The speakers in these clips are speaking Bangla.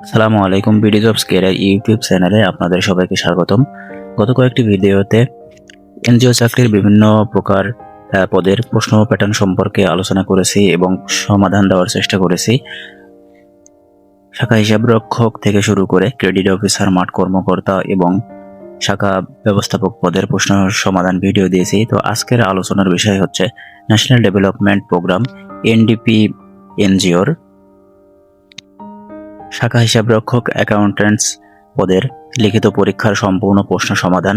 সালামু আলাইকুম বিডি জবস কেয়ার ইউটিউব চ্যানেলে আপনাদের সবাইকে স্বাগতম। গত কয়েকটি ভিডিওতে এনজিও চাকরির বিভিন্ন প্রকার পদের প্রশ্ন প্যাটার্ন সম্পর্কে আলোচনা করেছি এবং সমাধান দেওয়ার চেষ্টা করেছি। শাখা হিসাবরক্ষক থেকে শুরু করে ক্রেডিট অফিসার মাঠ কর্মকর্তা এবং শাখা ব্যবস্থাপক পদের প্রশ্ন সমাধান ভিডিও দিয়েছি। তো আজকের আলোচনার বিষয় হচ্ছে ন্যাশনাল ডেভেলপমেন্ট প্রোগ্রাম এনডিপি এনজিওর শাখা হিসাবরক্ষক অ্যাকাউন্ট্যান্টস পদের লিখিত পরীক্ষার সম্পূর্ণ প্রশ্ন সমাধান।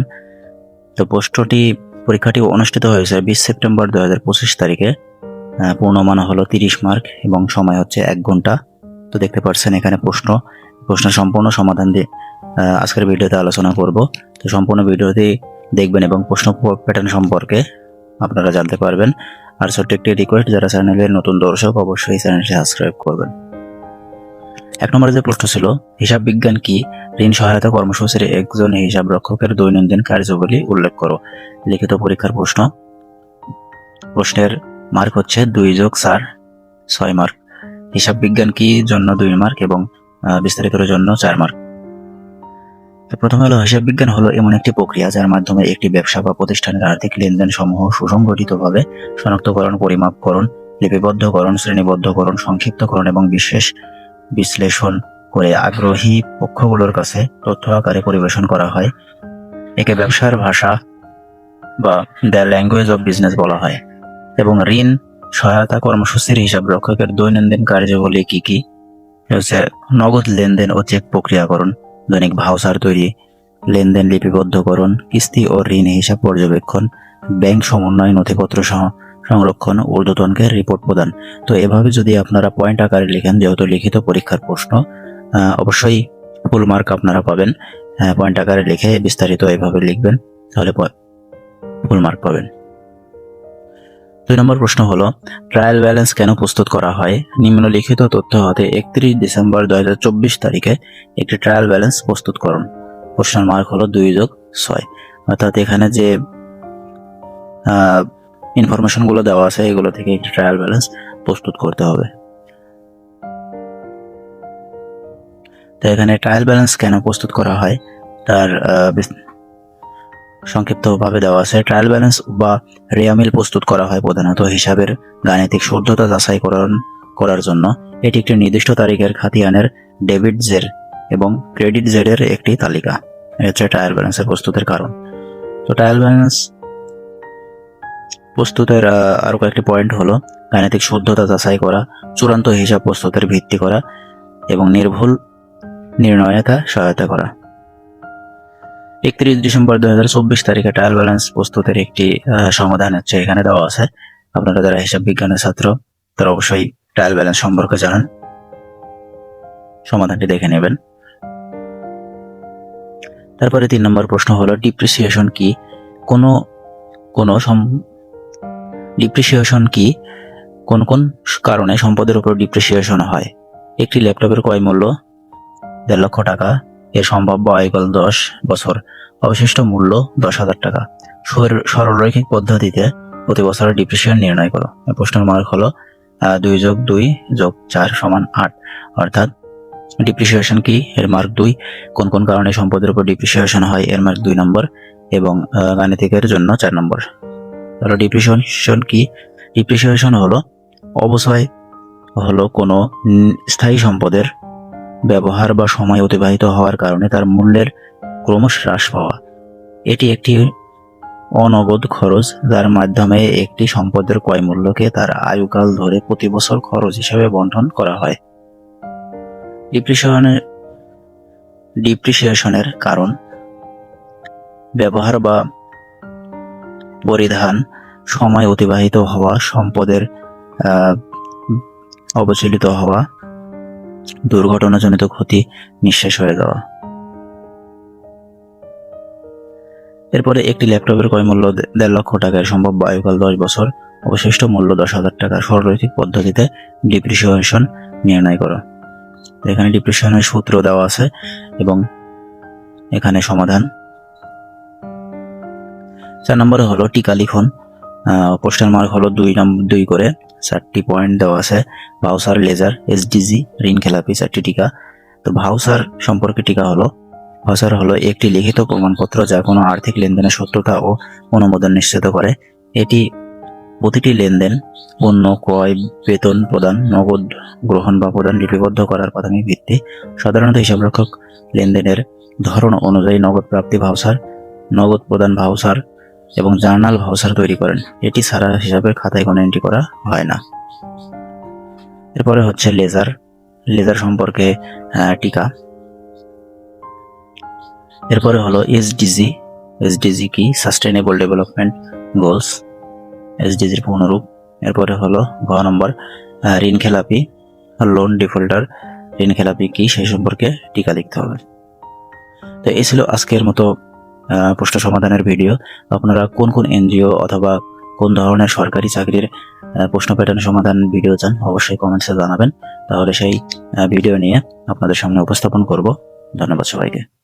তো প্রশ্নটি, পরীক্ষাটি অনুষ্ঠিত হয়েছে বিশ সেপ্টেম্বর দু হাজার পঁচিশ তারিখে। পূর্ণমান হলো তিরিশ মার্ক এবং সময় হচ্ছে এক ঘণ্টা। তো দেখতে পাচ্ছেন এখানে প্রশ্ন। প্রশ্ন সম্পূর্ণ সমাধান দিয়ে আজকের ভিডিওতে আলোচনা করব। তো সম্পূর্ণ ভিডিওটি দেখবেন এবং প্রশ্ন প্যাটার্ন সম্পর্কে আপনারা জানতে পারবেন। আর ছোট্ট একটি রিকোয়েস্ট যারা চ্যানেলের নতুন দর্শক, অবশ্যই চ্যানেলটি সাবস্ক্রাইব করবেন। এক নম্বরে যে প্রশ্ন ছিল, হিসাব বিজ্ঞান কি? ঋণ সহায়তা কর্মসূচির একজন হিসাব রক্ষকের দৈনন্দিন কার্যবলী উল্লেখ করো। লিখিত পরীক্ষার প্রশ্ন। প্রশ্নের মার্ক হচ্ছে দুই যোগ চার, ছয় মার্ক হিসাব বিজ্ঞান কি জন্য দুই মার্ক এবং বিস্তারিতর জন্য চার মার্ক প্রথমে হলো, হিসাব বিজ্ঞান হলো এমন একটি প্রক্রিয়া যার মাধ্যমে একটি ব্যবসা বা প্রতিষ্ঠানের আর্থিক লেনদেন সমূহ সুসংগঠিতভাবে শনাক্তকরণ, পরিমাপকরণ, লিপিবদ্ধকরণ, শ্রেণীবদ্ধকরণ, সংক্ষিপ্তকরণ এবং বিশেষ বিশ্লেষণ করে আগ্রহী পক্ষগুলোর কাছে তথ্য আকারে পরিবেশন করা হয়। একে ব্যবসার ভাষা বা দ্য ল্যাঙ্গুয়েজ অফ বিজনেস বলা হয় এবং ঋণ সহায়তা কর্মসূচির হিসাব রক্ষকের দৈনন্দিন কার্যাবলী কি কি? হচ্ছে নগদ লেনদেন ও চেক প্রক্রিয়াকরণ, দৈনিক ভাউচার তৈরি, লেনদেন লিপিবদ্ধকরণ, কিস্তি ও ঋণ হিসাব পর্যবেক্ষণ, ব্যাংক সমন্বয় নথিপত্র সহ- সংরক্ষণ ঊর্ধ্বতনকে রিপোর্ট প্রদান। তো এভাবে যদি আপনারা পয়েন্ট আকারে লিখেন, যেহেতু লিখিত পরীক্ষার প্রশ্ন অবশ্যই ফুল মার্ক আপনারা পাবেন। পয়েন্ট আকারে লিখে বিস্তারিত এভাবে লিখবেন, তাহলে ফুল মার্ক পাবেন। দুই নম্বর প্রশ্ন হলো ট্রায়াল ব্যালেন্স কেন প্রস্তুত করা হয়? নিম্নলিখিত তথ্য হতে একত্রিশ ডিসেম্বর দু হাজার চব্বিশ তারিখে একটি ট্রায়াল ব্যালেন্স প্রস্তুত করুন প্রশ্নের মার্ক হলো দুই যোগ ছয়। অর্থাৎ এখানে যে ইনফরমেশনগুলো দেওয়া আছে, এগুলো থেকে একটি ট্রায়াল ব্যালেন্স প্রস্তুত করতে হবে। তো এখানে ট্রায়াল ব্যালেন্স কেন প্রস্তুত করা হয়? তার সংক্ষিপ্তভাবে দেওয়া আছে। ট্রায়াল ব্যালেন্স বা রেয়ামিল প্রস্তুত করা হয় প্রধানত হিসাবের গাণিতিক শুদ্ধতা যাচাই করার জন্য। এটি একটি নির্দিষ্ট তারিখের খাতিয়ানের ডেবিট জের এবং ক্রেডিট জেরের একটি তালিকা। হচ্ছে ট্রায়াল ব্যালেন্সের প্রস্তুতের কারণ। তো ট্রায়াল ব্যালেন্স প্রস্তুতের আহ, আরও কয়েকটি পয়েন্ট হলো গাণিতিক শুদ্ধতা যাচাই করা চূড়ান্ত হিসাব প্রস্তুতের ভিত্তি করা এবং নির্ভুল নির্ণয়তা সহায়তা করা। একত্রিশ ডিসেম্বর দুই হাজার চব্বিশ তারিখে ট্রায়াল ব্যালেন্স প্রস্তুতের একটি সমাধান হচ্ছে এখানে দেওয়া আছে। আপনারা যারা হিসাব বিজ্ঞানের ছাত্র তারা অবশ্যই ট্রায়াল ব্যালেন্স সম্পর্কে জানান। সমাধানটি দেখে নেবেন। তারপরে তিন নম্বর প্রশ্ন হলো ডিপ্রিসিয়েশন কি? কোনো কোনো ডিপ্রিসিয়েশন কি? কোন কোন কারণে সম্পদের উপর ডিপ্রিসিয়েশন হয়? একটি ল্যাপটপের ক্রয় মূল্য দেড় লক্ষ টাকা। এর সম্ভাব্য আয়কল দশ বছর। অবশিষ্ট মূল্য দশ হাজার টাকা। সরলরৈখিক পদ্ধতিতে প্রতি বছর ডিপ্রিসিয়েশন নির্ণয় করো। প্রশ্নের মার্ক হলো দুই যোগ দুই যোগ চার সমান আট। অর্থাৎ ডিপ্রিসিয়েশন কি? এর মার্ক দুই। কোন কোন কারণে সম্পদের উপর ডিপ্রিসিয়েশন হয়? এর মার্ক দুই নম্বর এবং গাণিতিকের জন্য চার নম্বর। তাহলে ডিপ্রিসিয়েশন কি? ডিপ্রিসিয়েশন হলো অবশ্যই হলো কোনো স্থায়ী সম্পদের ব্যবহার বা সময় অতিবাহিত হওয়ার কারণে তার মূল্যের ক্রমশ হ্রাস পাওয়া। এটি একটি অনগদ খরচ, যার মাধ্যমে একটি সম্পদের ক্রয় মূল্যকে তার আয়ুকাল ধরে প্রতি বছর খরচ হিসেবে বন্টন করা হয়। ডিপ্রিসিয়েশনের ডিপ্রিসিয়েশনের কারণ ব্যবহার বা পরিধান সময় অতিবাহিত হওয়া, সম্পদের অবচলিত হওয়া, দুর্ঘটনাজনিত ক্ষতি নিঃশেষ হয়ে যাওয়া। এরপরে একটি ল্যাপটপের ক্রয় মূল্য দেড় লক্ষ টাকায় সম্ভব। আয়ুকাল দশ বছর। অবশিষ্ট মূল্য দশ হাজার টাকা। সরলরৈখিক পদ্ধতিতে ডিপ্রিসিয়েশন নির্ণয় করো। এখানে ডিপ্রিসিয়েশনের সূত্র দেওয়া আছে এবং এখানে সমাধান চার নম্বরে হলো টিকা লিখন। পোস্টার মার্ক হলো দুই নম্বর দুই করে। চারটি পয়েন্ট দেওয়া আছে। ভাউসার লেজার এসডিজি ঋণ খেলাপি চারটি টিকা। তো ভাউসার সম্পর্কে টিকা হলো। ভাউসার হলো একটি লিখিত প্রমাণপত্র যা কোনো আর্থিক লেনদেনের সত্যতা ও অনুমোদন নিশ্চিত করে। এটি প্রতিটি লেনদেন পণ্য, ক্রয়, বেতন প্রদান, নগদ গ্রহণ বা প্রদান লিপিবদ্ধ করার প্রাথমিক ভিত্তি। সাধারণত হিসাবরক্ষক লেনদেনের ধরন অনুযায়ী নগদ প্রাপ্তি ভাউসার, নগদ প্রদান ভাউচার এবং জার্নাল ভাউচার তৈরি করেন। এটি ছাড়া হিসাবের খাতায় কোনো এন্ট্রি করা হয় না। এরপরে হচ্ছে লেজার লেজার সম্পর্কে টিকা। এরপরে হলো এসডিজি এসডিজি কি? সাস্টেনেবল ডেভেলপমেন্ট গোলস এসডিজির পূর্ণরূপ। এরপরে হলো ঘ নম্বর ঋণ খেলাপি। লোন ডিফল্টার ঋণ খেলাপি কি? সেই সম্পর্কে টিকা লিখতে হবে। তো এই ছিল আজকের মতো প্রশ্ন সমাধানের ভিডিও আপনারা কোন কোন এনজিও অথবা কোন ধরনের সরকারি চাকরির প্রশ্ন প্যাটার্ন সমাধান ভিডিও চান, অবশ্যই কমেন্টসে জানাবেন। তাহলে সেই ভিডিও নিয়ে আপনাদের সামনে উপস্থাপন করব। ধন্যবাদ সবাইকে।